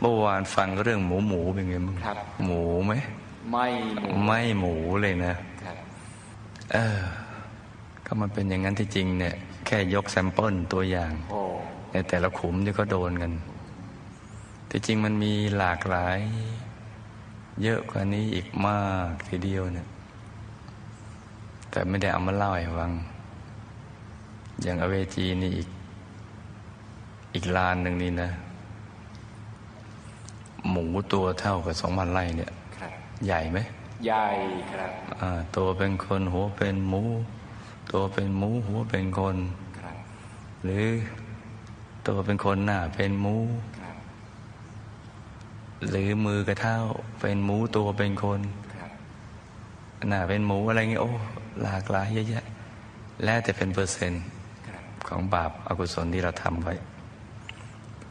เมื่อวานฟังเรื่องหมูหมูเป็นไงบ้างครับ หมูไหมไม่หมูไม่หมูเลยนะครับเออก็มันเป็นอย่างนั้นที่จริงเนี่ย แค่ยกแซมเปิลตัวอย่างโอ้ในแต่ละขุมที่เขาโดนกัน ที่จริงมันมีหลากหลาย เยอะกว่านี้อีกมากทีเดียวเนี่ย แต่ไม่ได้เอามาเล่าให้ฟัง อย่างอเวจีนี่อีก อีกลานหนึ่งนี่นะ หมูตัวเท่ากับสองพันไร่เนี่ยครับใหญ่ไหมใหญ่ครับอ่าตัวเป็นคนหัวเป็นหมู ตัวเป็นหมูหัวเป็นคนครับหรือตัวเป็นคนหน้าเป็นหมูครับหรือมือกระเท่าเป็นหมูตัวเป็นคนครับหน้าเป็นหมูอะไรเงี้ยโอ้หลากหลายเยอะแยะแล้วแต่เป็นเปอร์เซ็นต์ครับของบาปอากุศลที่เราทำไว้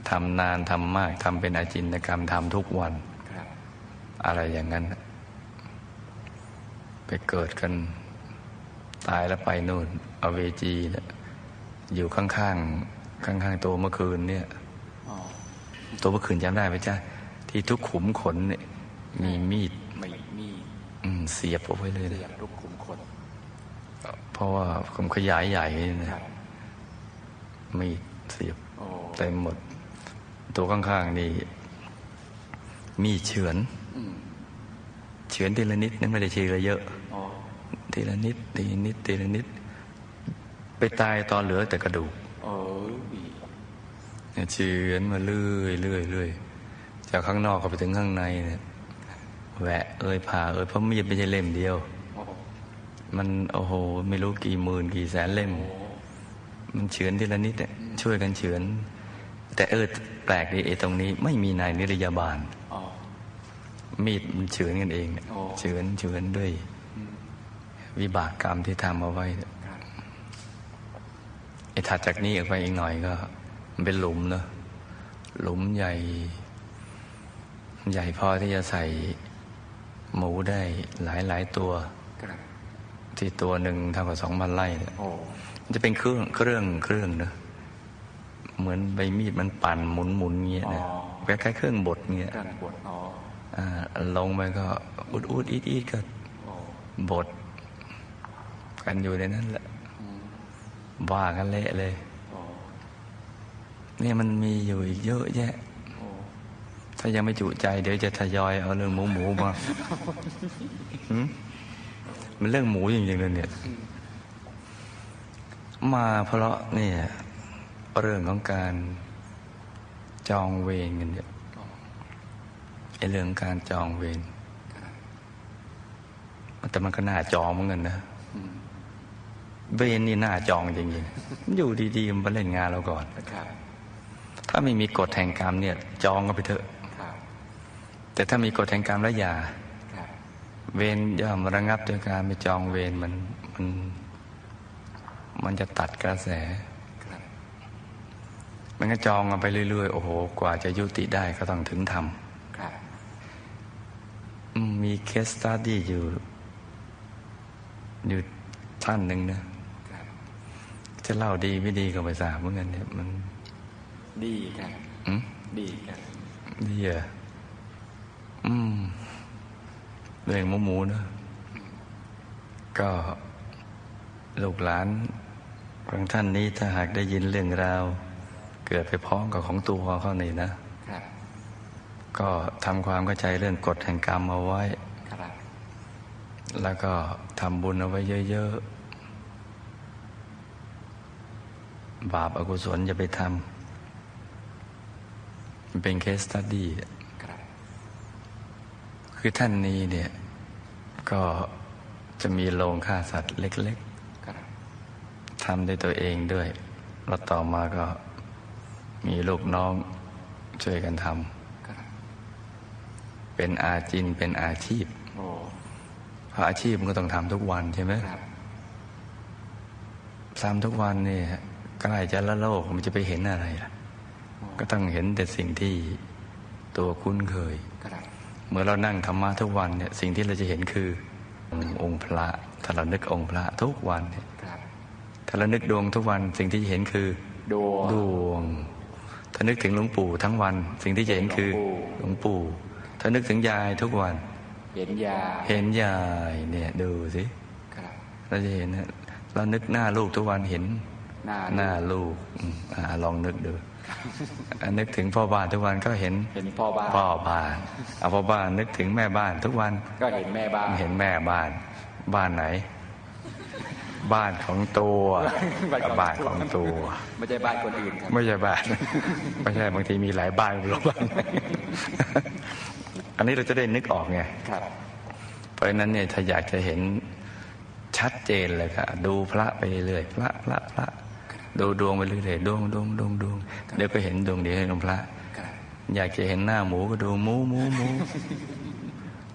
ทำนานทำมากทำเป็นอาจินกรรมทำทุกวันครับอะไรอย่างนั้น ไปเกิดกัน ตายแล้วไปนู่นอเวจีเนี่ยอยู่ข้างๆข้างๆตัวเมื่อคืนเนี่ยอ๋อตัวเมื่อคืนจำได้ไหมจ๊ะที่ทุกขุมขนเนี่ยมีมีดไม่มีอืมเสียบเอาไว้เลยเรีนะยกลูกขุมขนเพราะว่าผมขยายใหญ่นี่คนะรับมีดเสียบโอ้เต็มหมด ตัวข้างๆนี่มีเฉือนเฉือนทีละนิดนะไม่ได้เฉือนเยอะทีละนิดทีละนิดทีละนิด ไปตายตอนเหลือแต่กระดูกเฉือนมาเรื่อยเรื่อยเรื่อยจากข้างนอกก็ไปถึงข้างในเนี่ยแหวะเอ้ยผ่าเอ้ยเพราะมีดไม่ใช่เล่มเดียว มันโอ้โหไม่รู้กี่หมื่นกี่แสนเล่ม มันเฉือนทีละนิดเนี่ยช่วยกันเฉือน แต่เออแปลกดีไอ้ตรงนี้ไม่มีนายนิรยาบาลอ๋อมีดมันเฉือนกันเองเนี่ยโอ้เฉือนเฉือนด้วยอืมวิบากกรรมที่ทำเอาไว้เนี่ยครับไอ้ถัดจากนี้ออกไปอีกหน่อยก็ มันเป็นหลุมเนอะหลุมใหญ่ ใหญ่พอที่จะใส่หมูได้หลายหลายๆตัวครับที่ตัวหนึ่งเท่ากับสองพันไร่เนี่ยโอ้มันจะเป็นเครื่องเครื่องเครื่องเนอะ เหมือนใบมีดมันปั่นหมุนหมุนเงี้ยนะคล้ายๆเครื่องบดเงี้ยการปวดอ๋ออ่าลงไปก็อุดอุดอีดอีดก็โอ้บดกันอยู่ในนั้นแหละอืมว่ากันเละเลยโอ้เนี่ยมันมีอยู่อีกเยอะแยะโอ้ถ้ายังไม่จุใจ เดี๋ยวจะทยอยเอาเรื่องหมูหมูมาหืมมันเรื่องหมูจริงๆเลยเนี่ย มาเพราะเนี่ย เรื่องของการจองเวรกันเนี่ยไอ้เรื่องการจองเวรแต่มันก็น่าจองเหมือนกันนะเวรนี่น่าจองจริงๆมันอยู่ดีๆมันมาเล่นงานเราก่อนถ้าไม่มีกฎแห่งกรรมเนี่ย จองกันไปเถอะแต่ถ้ามีกฎแห่งกรรมแล้วอย่าเวรย่อมระงับโดยการไปจองเวรมันมัน มันจะตัดกระแส มันก็จองกันไปเรื่อยๆ โอ้โห กว่าจะยุติได้ก็ต้องถึงทครับำอืมมีเคสตัดดี้อยู่ อยู่ท่านหนึ่งนะครับจะเล่าดีไม่ดีก็ไม่ทราบเหมือนกันเนี่ยมัน ดีครับอืมดีครับดีเหรอะอืมเรื่องหมูหมูๆนะก็ลูกหลานของท่านนี้ถ้าหากได้ยินเรื่องราว เกิดไปพร้อมกับของตัวเขานี่นะครับก็ทำความเข้าใจเรื่องกฎแห่งกรรมเอาไว้ครับแล้วก็ทำบุญเอาไว้เยอะๆ บาปอากุศลอย่าไปทำมันเป็นเคสตัดดี้ครับคือท่านนี้เนี่ย ก็จะมีโรงฆ่าสัตว์เล็กครับๆทำด้วยตัวเองด้วย แล้วต่อมาก็ มีลูกน้องช่วยกันทครับำเป็นอาจินเป็นอาชีพโอ้เพราะอาชีพมันก็ต้องทำทุกวันใช่ไหมครับทำทุกวันเนี่ยใกล้จะละโลกมันจะไปเห็นอะไรล่ะ ก็ต้องเห็นแต่สิ่งที่ตัวคุ้นเคยครับเมื่อเรานั่งธรรมะทุกวันเนี่ย สิ่งที่เราจะเห็นคือ องค์พระถ้าเรานึกองค์พระทุกวันเนี่ยครับถ้าเรานึกดวงทุกวันสิ่งที่จะเห็นคือ ดวงดวง ถ้าถ้านึกถึงหลวงปู่ทั้งวัน สิ่งที่จะเห็นคือหลวงปู่ ถ้านึกถึงยายทุกวัน เห็นยาเห็นยายเนี่ยดูสิครับเราจะเห็นนะเรานึกหน้าลูกทุกวันเห็นหน้าหน้าลูกอืมอ่าลองนึกดูอ่านึกถึงพ่อบ้านทุกวันก็เห็นเห็นพ่อบ้านพ่อบ้านเอาพ่อบ้านนึกถึงแม่บ้านทุกวันก็เห็นแม่บ้านเห็นแม่บ้าน บ้านไหน บ้านของตัวบ้านของตัว ไม่ใช่บ้านคนอื่นครับไม่ใช่บ้าน ไม่ใช่บางทีมีหลายบ้านไม่รู้บ้านไหนอันนี้เราจะได้นึกออกไงครับเพราะฉะนั้นเนี่ยถ้าอยากจะเห็นชัดเจนเลยค่ะดูพระไปเรื่อยพระพระพระดูดวงไปเรื่อยๆดวงดวงดวงดวงเดี๋ยวก็เห็นดวงเดียวเห็นดวงพระครับอยากจะเห็นหน้าหมูก็ดูหมูหมูหมู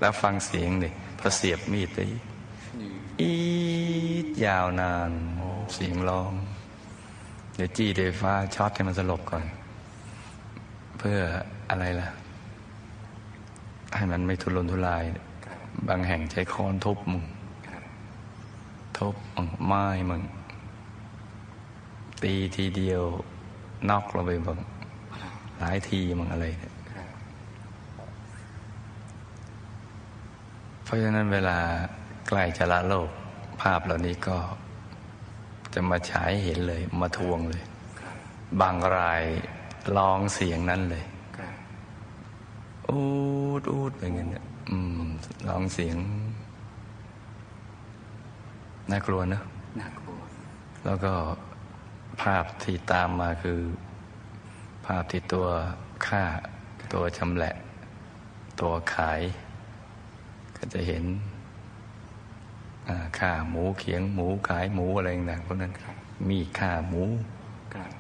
แล้วฟังเสียงดิพอเสียบมีดไป อีดยาวนานเสียงร้อง เดี๋ยวจี้ไฟฟ้าช็อตให้มันสลบก่อน เพื่ออะไรล่ะ ให้มันไม่ทุรนทุราย บางแห่งใช้ค้อนทุบมึงทุบมึงไม้มึงตีทีเดียวนอกลงไปบางหลายทีมึงอะไรเนี่ยเพราะฉะนั้นเวลา ใกล้จะละโลก ภาพเหล่านี้ก็จะมาฉายให้เห็นเลย มาทวงเลยครับบางรายร้องเสียงนั้นเลยครับอูดอูดไปเงี้ยเนี่ยอืมร้องเสียง น่ากลัวเนอะน่ากลัว แล้วก็ภาพที่ตามมาคือ ภาพที่ตัวฆ่า ตัวชำแหละ ตัวขาย ก็จะเห็นอ่า ฆ่าหมูเขียงหมูขายหมูอะไรต่างๆพวกนั้นมีดฆ่าหมูครับ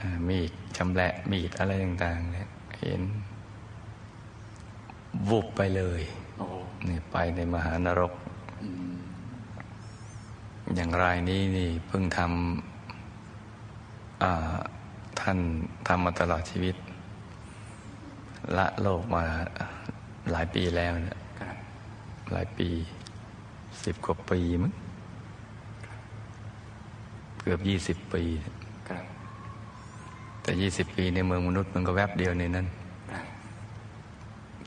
อ่ามีดชำแหละมีดอะไรต่างๆเนี่ยเห็นวุบไปเลยโอ้นี่ไปในมหานรกอืมอย่างรายนี้นี่เพิ่งทำอ่าท่านทำมาตลอดชีวิต ละโลกมาหลายปีแล้วเนี่ยครับหลายปี สิบกว่าปีมั้งเกือบยี่สิบปีครับแต่ยี่สิบปีในเมืองมนุษย์มันก็แวบเดียวในนั้นครับ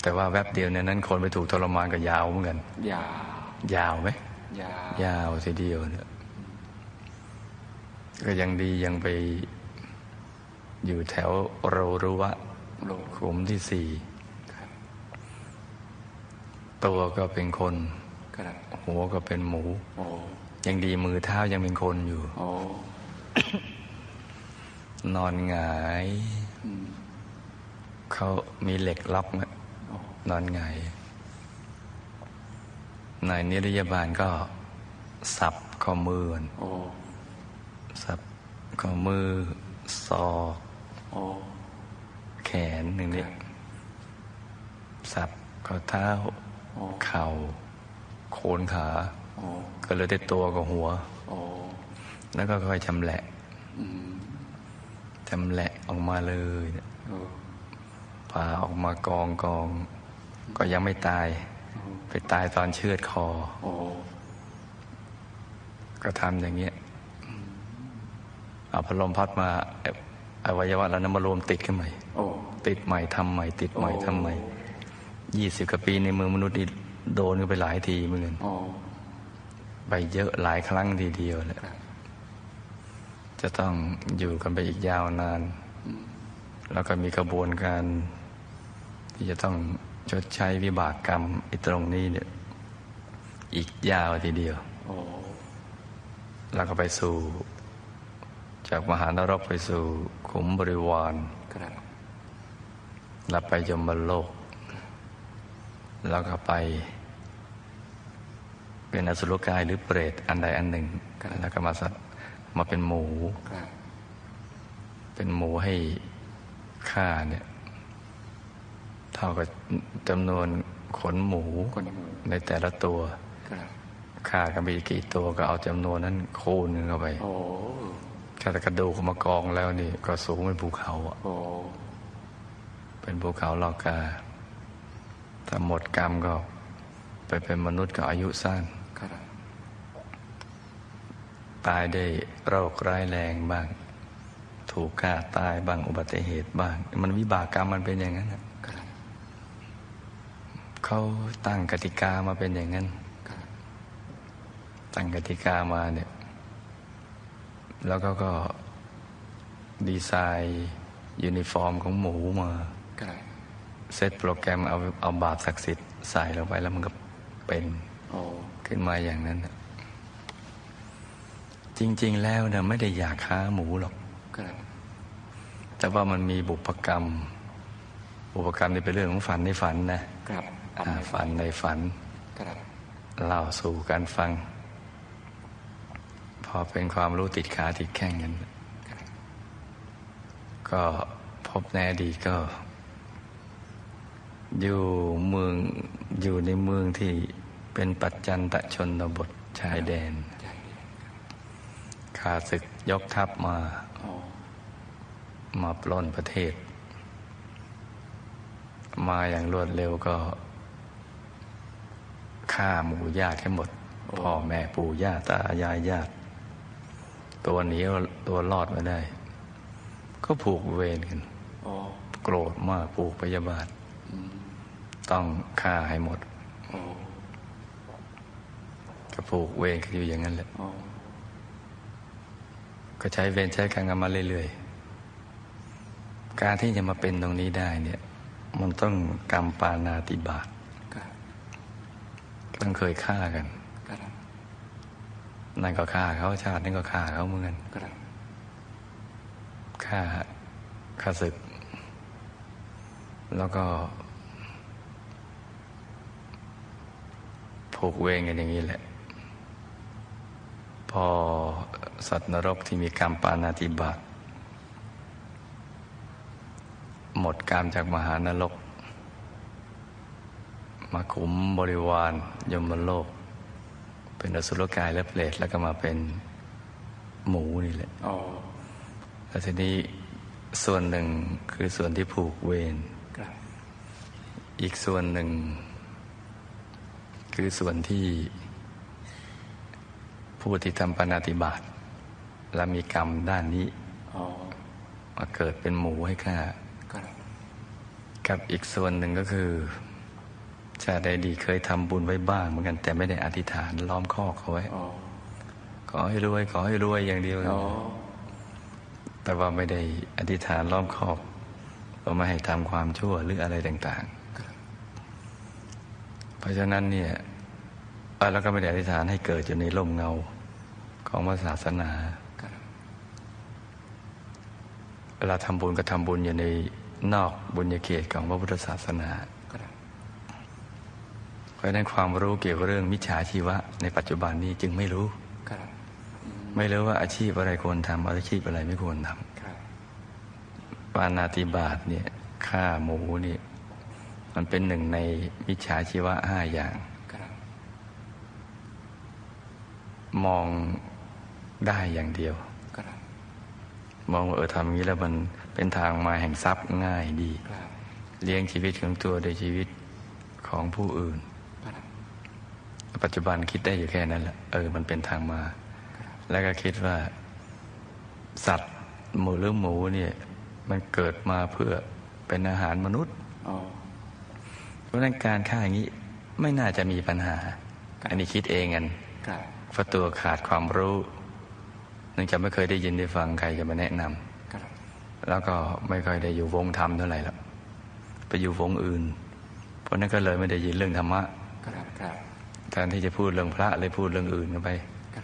แต่ว่าแวบเดียวในนั้น คนไปถูกทรมานก็ยาวเหมือนกัน ยายาวไหมยายาวทีเดียวเนี่ยก็ยังดียังไปอยู่แถวโรรุวะโลกขุมที่สี่ครับตัวก็เป็นคน ครับหัวก็เป็นหมูโอ้ยังดีมือเท้ายังเป็นคนอยู่โอ้นอนหงายอืมเขามีเหล็กล็อกนะโอ้นอนหงายนายนิรยาบาลก็สับข้อมือมันโอ้สับข้อมือศอกโอ้แขนหนึ่งเนี่ยสับข้อเท้าโอ้เข่า โคนขาโอ้ก็เลยได้ตัวกับหัวโอ้แล้วก็ค่อยชำแหละอืมชำแหละออกมาเลยเนี่ยโอ้ผ่าออกมากองกอง ก็ยังไม่ตายโอ้ไปตายตอนเชือดคอโอ้ก็ทำอย่างเงี้ยเอาพัดลมพัดมาเอ่ออวัยวะแล้วนั้นมารวมติดกันใหม่โอ้ติดใหม่ทำใหม่ ติดใหม่ทำใหม่ยี่สิบกว่าปีในเมืองมนุษย์นี่ โดนกันไปหลายทีเหมือนกันโอ้ไปเยอะหลายครั้งทีเดียวแหละครับจะต้องอยู่กันไปอีกยาวนาน แล้วก็มีกระบวนการ ที่จะต้องชดใช้วิบากกรรมไอ้ตรงนี้เนี่ย อีกยาวทีเดียวโอ้แล้วก็ไปสู่ จากมหานรกไปสู่ขุมบริวารครับแล้วไปยมโลก แล้วก็ไป เป็นอสุรกายหรือเปรตอันใดอันหนึ่งแล้วก็มาสัตว์มาเป็นหมูครับเป็นหมูให้ฆ่าเนี่ยเท่ากับจำนวนขนหมูคนหมูในแต่ละตัวครับฆ่ากันไปกี่ตัวก็เอาจำนวนนั้นคูณเข้าไปโอ้ถ้ากระดูกมากองแล้วนี่ ก็สูงเป็นภูเขาอะโอ้เป็นภูเขาลอกาถ้าหมดกรรมก็ไปเป็นมนุษย์ก็อายุสั้นครับ ตายได้โรคร้ายแรงบ้าง ถูกฆ่าตายบ้างอุบัติเหตุบ้าง มันวิบากกรรมมันเป็นอย่างนั้นเขาตั้งกติกามาเป็นอย่างนั้น ตั้งกติกามาเนี่ย แล้วก็ก็ดีไซน์ยูนิฟอร์มของหมูมาเซตโปรแกรมเอาเอาบาปศักดิ์สิทธิ์ใส่ลงไปแล้วมันก็เป็นขึ้นมาอย่างนั้นนะ จริง ๆ แล้วเนี่ยไม่ได้อยากค้าหมูหรอกครับแต่ว่ามันมีบุพกรรม บุพกรรมนี่เป็นเรื่องของฝันในฝันนะครับอันอ่าไหนฝันในฝันครับเล่าสู่กันฟัง พอเป็นความรู้ติดขาติดแข้งกันครับก็พบในอดีตก็ อยู่เมืองอยู่ในเมืองที่เป็นปัจจันตชนบทชายแดนใช่ครับ ข้าศึกยกทัพมาโอ้มาปล้นประเทศ มาอย่างรวดเร็วก็ฆ่าหมู่ญาติให้หมด พ่อแม่ปู่ย่าตายายญาติ ตัวหนีตัวรอดมาได้ ก็ผูกเวรกันโอ้โกรธมากผูกพยาบาทอืมต้องฆ่าให้หมดโอ้ก็ผูกเวรกันอยู่อย่างนั้นแหละโอ้ ก็ใช้เวรใช้กรรมกันมาเรื่อยๆ การที่จะมาเป็นตรงนี้ได้เนี่ย มันต้องกรรมปานาติบาตครับต้องเคยฆ่ากันครับนั่นก็ฆ่าเขาชาตินั่นก็ฆ่าเขาเหมือนกันครับฆ่าฆ่าศึก แล้วก็ผูกเวรกันอย่างนี้แหละพ อสัตว์นรกที่มีกรรมปานาติบาตหมดกรรมจากมหานรก มาขุมบริวารยมโลก เป็นอสุรกายและเปรตแล้วก็มาเป็นหมูนี่แหละโอ้แล้วทีนี้ส่วนหนึ่งคือส่วนที่ผูกเวรครับอีกส่วนหนึ่ง คือส่วนที่ ผู้ที่ทำปานาติบาตและมีกรรมด้านนี้โอ้มาเกิดเป็นหมูให้ข้าครับกับอีกส่วนหนึ่งก็คือชาติใดดีเคยทำบุญไว้บ้าง เหมือนกันแต่ไม่ได้อธิษฐานล้อมคอกเขาไว้โอ้ขอให้รวย ขอให้รวยอย่างเดียวโอ้แต่ว่าไม่ได้อธิษฐานล้อมคอกว่าไม่ให้ทำความชั่วหรืออะไรต่างครับๆเพราะฉะนั้นเนี่ยเอ่อแล้วก็ไม่ได้อธิษฐานให้เกิดอยู่ในร่มเงา ของพระศาสนาเวลาทำบุญก็ทำบุญอยู่ในนอกบุญญาเขตของพระพุทธศาสนาเพราะนั้นความรู้เกี่ยวกับเรื่องมิจฉาชีวะ ในปัจจุบันนี้จึงไม่รู้ ไม่รู้ว่าอาชีพอะไรควรทำอาชีพอะไรไม่ควรทำปานาติบาตเนี่ยฆ่าหมูนี่มันเป็นหนึ่งในมิจฉาชีวะห้าอย่าง มอง ได้อย่างเดียวครับมองว่าเออทำอย่างนี้แล้วมันเป็นทางมาแห่งทรัพย์ง่ายดีครับเลี้ยงชีวิตของตัวโดยชีวิตของผู้อื่นครับปัจจุบันคิดได้อยู่แค่นั้นแหละเออมันเป็นทางมา แล้วก็คิดว่า สัตว์หมูหรือหมูเนี่ย มันเกิดมาเพื่อเป็นอาหารมนุษย์โอ้เพราะฉะนั้นการฆ่าอย่างนี้ไม่น่าจะมีปัญหา อันนี้คิดเองกันครับเพราะตัวขาดความรู้ เนื่องจากไม่เคยได้ยินได้ฟังใครจะมาแนะนำครับแล้วก็ไม่ค่อยได้อยู่วงธรรมเท่าไหร่หรอกไปอยู่วงอื่น เพราะนั้นก็เลยไม่ได้ยินเรื่องธรรมะครับครับแทนที่จะพูดเรื่องพระเลยพูดเรื่องอื่นกันไปครับ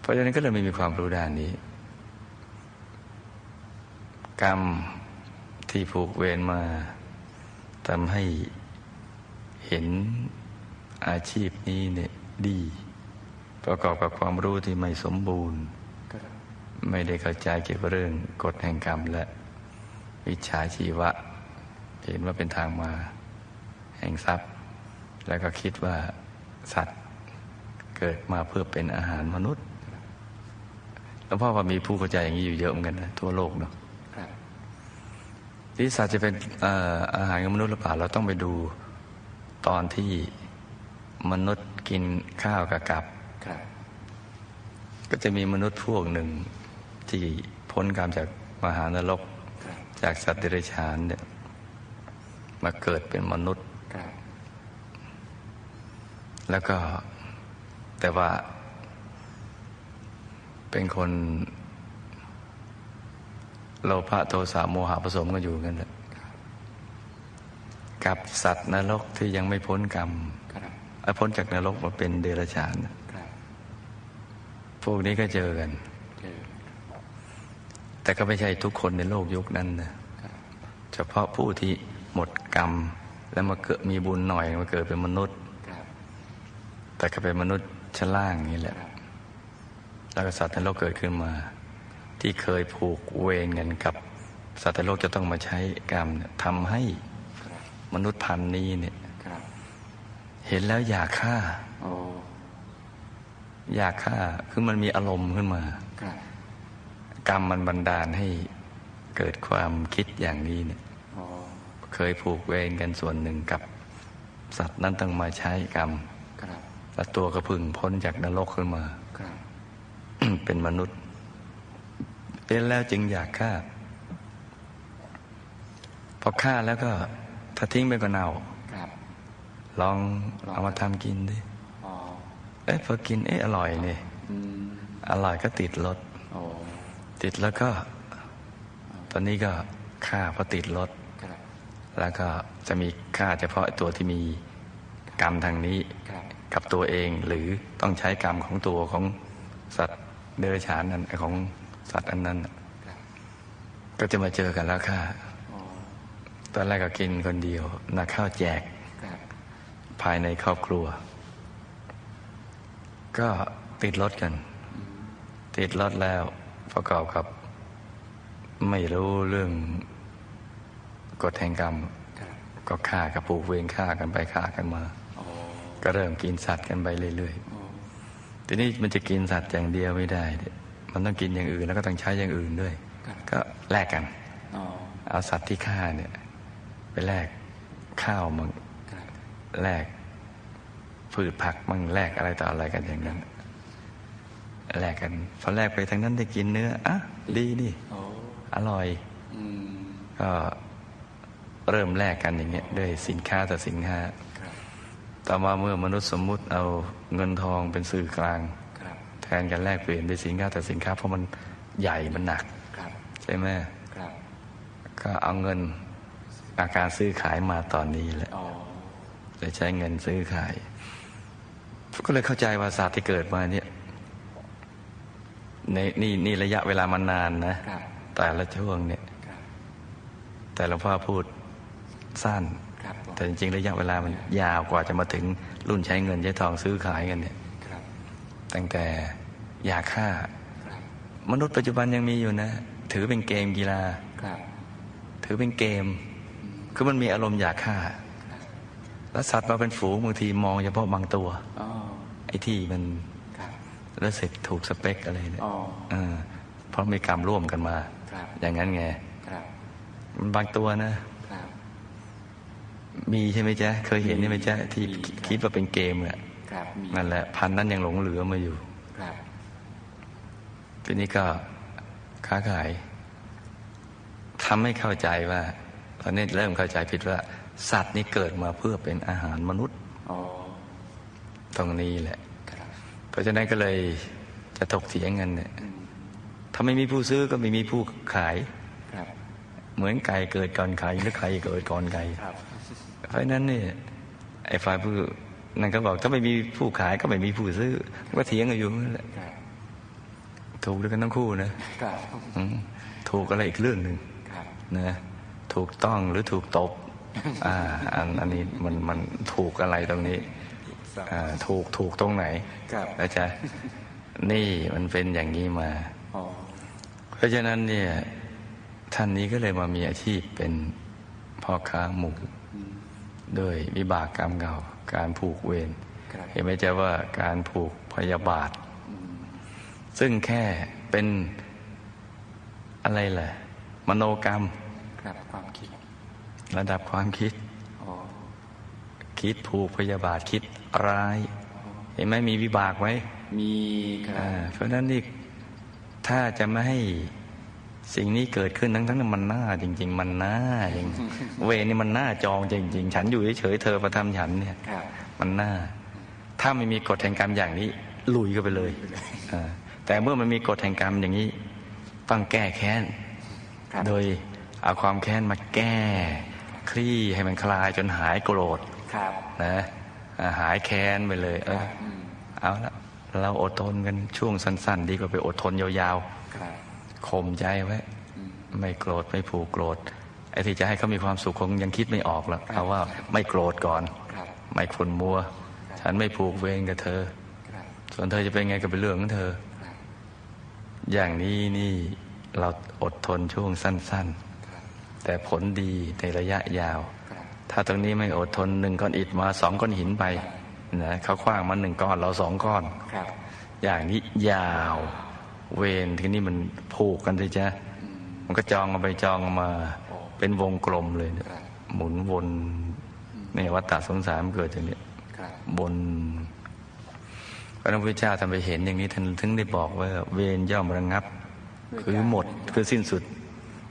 เพราะฉะนั้นก็เลยไม่มีความรู้ด้านนี้ กรรมที่ผูกเวรมาทำให้เห็นอาชีพนี้เนี่ยดี ประกอบกับความรู้ที่ไม่สมบูรณ์ ไม่ได้เข้าใจเกี่ยวกับเรื่องกฎแห่งกรรมและวิชาชีวะ เห็นว่าเป็นทางมาแห่งทรัพย์ แล้วก็คิดว่าสัตว์เกิดมาเพื่อเป็นอาหารมนุษย์แล้วพ่อว่ามีผู้เข้าใจอย่างนี้อยู่เยอะเหมือนกันนะทั่วโลกเนาะที่สัตว์จะเป็นเอ่อาหารของมนุษย์หรือเปล่าเราต้องไปดูตอนที่มนุษย์กินข้าวกับกับ ก็จะมีมนุษย์พวกหนึ่งที่พพ้นกรรมจากมหานรกครับจากสัตว์เดรัจฉานเนี่ยมาเกิดเป็นมนุษย์ครับแล้วก็แต่ว่า เป็นคนโลภะโทสะโมหะผสมกันอยู่กันแหละกับสัตว์นรกที่ยังไม่พ้นกรรมครับไอ้พ้นจากนรกมาเป็นเดรัจฉานครับ พวกนี้ก็เจอกัน แต่ก็ไม่ใช่ทุกคนในโลกยุคนั้นนะเฉพาะผู้ที่หมดกรรม แล้วมาเกิดมีบุญหน่อยมาเกิดเป็นมนุษย์ แต่ก็เป็นมนุษย์ชั้นล่างนี่แหละ แล้วก็สัตว์ในโลกเกิดขึ้นมา ที่เคยผูกเวรกันกับ สัตว์ในโลกจะต้องมาใช้กรรมทำให้มนุษย์พันนี้เนี่ยเห็นแล้วอยากฆ่า อ้อยากฆ่าคือมันมีอารมณ์ขึ้นมาครับกรรมมันบันดาลให้เกิดความคิดอย่างนี้เนี่ยโอ้เคยผูกเวรกันส่วนหนึ่งกับสัตว์นั้นต้องมาใช้กรรมครับแล้วตัวก็พึ่งพ้นจากนรกขึ้นมาครับเป็นมนุษย์ เป็นแล้วจึงอยากฆ่า พอฆ่าแล้วก็ถ้าทิ้งไปก็เน่าครับลองเอามาทำกินดิโอ้ เอ๊ะพอกินเอ๊ะอร่อยนี่อืมอร่อยก็ติดรสโอ้ติดแล้วก็ ตอนนี้ก็ฆ่าเพราะติดรสครับแล้วก็จะมีฆ่าเฉพาะตัวที่มีกรรมทางนี้ครับกับตัวเอง หรือต้องใช้กรรมของตัวของสัตว์เดรัจฉานนั้นของสัตว์อันนั้นน่ะครับก็จะมาเจอกันแล้วค่ะโอ้ตอนแรกก็กินคนเดียวนาข้าวแจกครับภายในครอบครัว ก็ติดรถกัน ติดรถแล้วประกอบกับ ไม่รู้เรื่องกฎแห่งกรรมครับก็ฆ่ากับปลูกเวรฆ่ากันไปฆ่ากันมาโอ้ก็เริ่มกินสัตว์กันไปเรื่อยโอ้ๆทีนี้มันจะกินสัตว์อย่างเดียวไม่ได้ดิมันต้องกินอย่างอื่นแล้วก็ต้องใช้อย่างอื่นด้วยครับก็แลกกันโอ้เอาสัตว์ที่ฆ่าเนี่ย ไปแลกข้าวมั่งครับแลก พืชผักมั่งแลกอะไรต่ออะไรกันอย่างนั้นแลกกันพอแลกไปทางนั้นได้กินเนื้ออะดีนี่โอ้อร่อยอืมก็เริ่มแลกกันอย่างเงี้ยด้วยสินค้าต่อสินค้าครับต่อมาเมื่อมนุษย์สมมุติเอาเงินทองเป็นสื่อกลางครับแทนกันแลกเปลี่ยนด้วยสินค้าต่อสินค้าเพราะมันใหญ่มันหนักครับใช่ไหมครับก็เอาเงินอาการซื้อขายมาตอนนี้แหละโอ้จะใช้เงินซื้อขาย ก็เลยเข้าใจว่าศาสตร์ที่เกิดมาเนี่ยในนี่นี่ระยะเวลามันนานนะครับแต่ละช่วงเนี่ยครับแต่หลวงพ่อพูดสั้นครับผมแต่จริงๆระยะเวลามันยาวกว่าจะมาถึงรุ่นใช้เงินใช้ทองซื้อขายกันเนี่ยครับตั้งแต่ยาฆ่าครับมนุษย์ปัจจุบันยังมีอยู่นะ ถือเป็นเกมกีฬาครับถือเป็นเกม คือมันมีอารมณ์อยากฆ่า แล้วสัตว์มาเป็นฝูงบางทีมองเฉพาะบางตัวโอ้ไอ้ ที่มันครับรู้สึกถูกสเปคอะไรเนี่ยโอ้เออเพราะมีกรรมร่วมกันมาครับอย่างนั้นไงครับมันบางตัวนะครับมีใช่ไหมจ๊ะ เคยเห็นใช่ไหมจ๊ะ ที่มีครับคิดว่าเป็นเกมอะครับมีนั่นแหละ พันธุ์นั้นยังหลงเหลือมาอยู่ครับทีนี้ก็ค้าขายทำให้เข้าใจว่า ตอนนี้เริ่มเข้าใจผิดว่า สัตว์นี่เกิดมาเพื่อเป็นอาหารมนุษย์โอ้ตรงนี้แหละค รับเพราะฉะนั้นก็เลยจะถกเถียงกันเนี่ยอืมถ้าไม่มีผู้ซื้อก็ไม่มีผู้ขายครับเหมือนไก่เกิดก่อนไข่หรือไข่เกิดก่อนไก่ครับเพราะฉะนั้นเนี่ยไอ้ฝ่ายผู้นั่นก็บอกถ้าไม่มีผู้ขายก็ไม่มีผู้ซื้อ ก็เถียงกันอยู่นั่นแหละครับถูกด้วยกันทั้งคู่นะครับอืมถูกอะไรอีกเรื่องหนึ่งครับนะถูกต้องหรือถูกตบอ่าอันอันนี้มันมันถูกอะไรตรงนี้อ่า ถูกถูกตรงไหนครับอาจารย์นี่มันเป็นอย่างนี้มาโอ้เพราะฉะนั้นเนี่ย ท่านนี้ก็เลยมามีอาชีพเป็นพ่อค้าหมูอืมด้วยวิบากกรรมเก่าการผูกเวรครับเห็นไหมจ๊ะว่าการผูกพยาบาทอืมซึ่งแค่เป็นอะไรแหละมโนกรรมครับความคิด ระดับความคิดโอ้ คิดผูกพยาบาทคิดร้าย เห็นไหมมีวิบากไหมมีครัอ่าบเพราะฉะนั้นนี่ถ้าจะไม่ให้สิ่งนี้เกิดขึ้นทั้งทั้งที่มันน่าจริง ๆ มันน่าจริงเวรนี่มันน่าจองจริง ๆ ฉันอยู่เฉยๆเธอประทำฉันเนี่ยครับมันน่า ถ้าไม่มีกฎแห่งกรรมอย่างนี้ ลุยก็ไปเลยอ่าแต่เมื่อมันมีกฎแห่งกรรมอย่างนี้ต้องแก้แค้นครับโดยเอาความแค้นมาแก้ คลี่ให้มันคลายจนหายโกรธครับ นะอ่าหายแค้นไปเลย เอออืมเอาละเราอดทนกันช่วงสั้น ๆ ดีกว่าไปอดทนยาวครับๆข่มใจไว้อืมไม่โกรธไม่ผูกโกรธไอ้ที่จะให้เขามีความสุขคงยังคิดไม่ออกหรอกเอาว่าไม่โกรธก่อนครับไม่ขุนมัว ฉันไม่ผูกเวรกับเธอครับส่วนเธอจะเป็นไงก็เป็นเรื่องของเธอครับอย่างนี้นี่เราอดทนช่วงสั้นครับๆแต่ผลดีในระยะยาวครับ ถ้าตรงนี้ไม่อดทนหนึ่งก้อนอิฐมาสองก้อนหินไปนะเขาคว้างมาหนึ่งก้อนเราสองก้อนครับอย่างนี้ยาวเวรทีนี้มันผูกกันสิจ๊ะอืมมันก็จองกันไปจองกันมาโอ้เป็นวงกลมเลยเนี่ยครับหมุนวนในวัฏฏะสงสารมันเกิดอย่างนี้ครับบนพระพุทธเจ้าท่านไปเห็นอย่างนี้ท่านถึงได้บอกว่า เวรย่อมระงับ คือหมดคือสิ้นสุด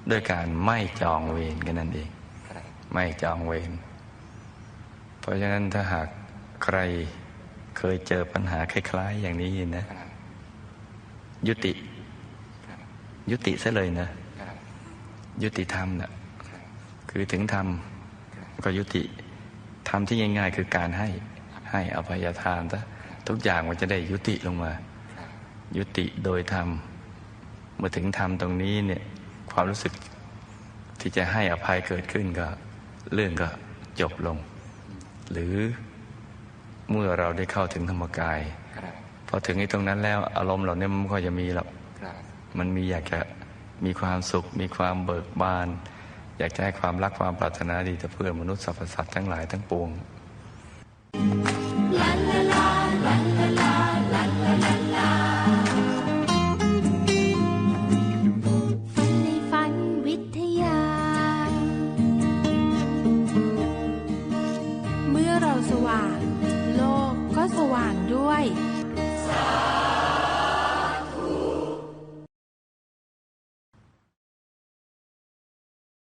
ด้วยการไม่จองเวรกันนั่นเองครับ ไม่จองเวรเพราะฉะนั้นถ้าหากใครเคยเจอปัญหาคล้าย ๆ อย่างนี้นะ ยุติ ยุติซะเลยนะ ยุติธรรมนะ่ะคือถึงธรรมก็ยุติธรรมที่ง่ายๆ คือการให้ให้อภัยทานซะทุกอย่างมันจะได้ยุติลงมา ยุติโดยธรรมเมื่อถึงธรรมตรงนี้เนี่ย ความรู้สึกที่จะให้อภัยเกิดขึ้นก็ เรื่องก็จบลง หรือเมื่อเราได้เข้าถึงธรรมกายครับพอถึงไอ้ตรงนั้นแล้วอารมณ์เหล่านี้มันก็จะมีหรอกครับมันมีอยากจะมีความสุข มีความเบิกบาน อยากจะให้ความรักความปรารถนาดีต่อเพื่อนมนุษย์สรรพสัตว์ทั้งหลายทั้งปวงค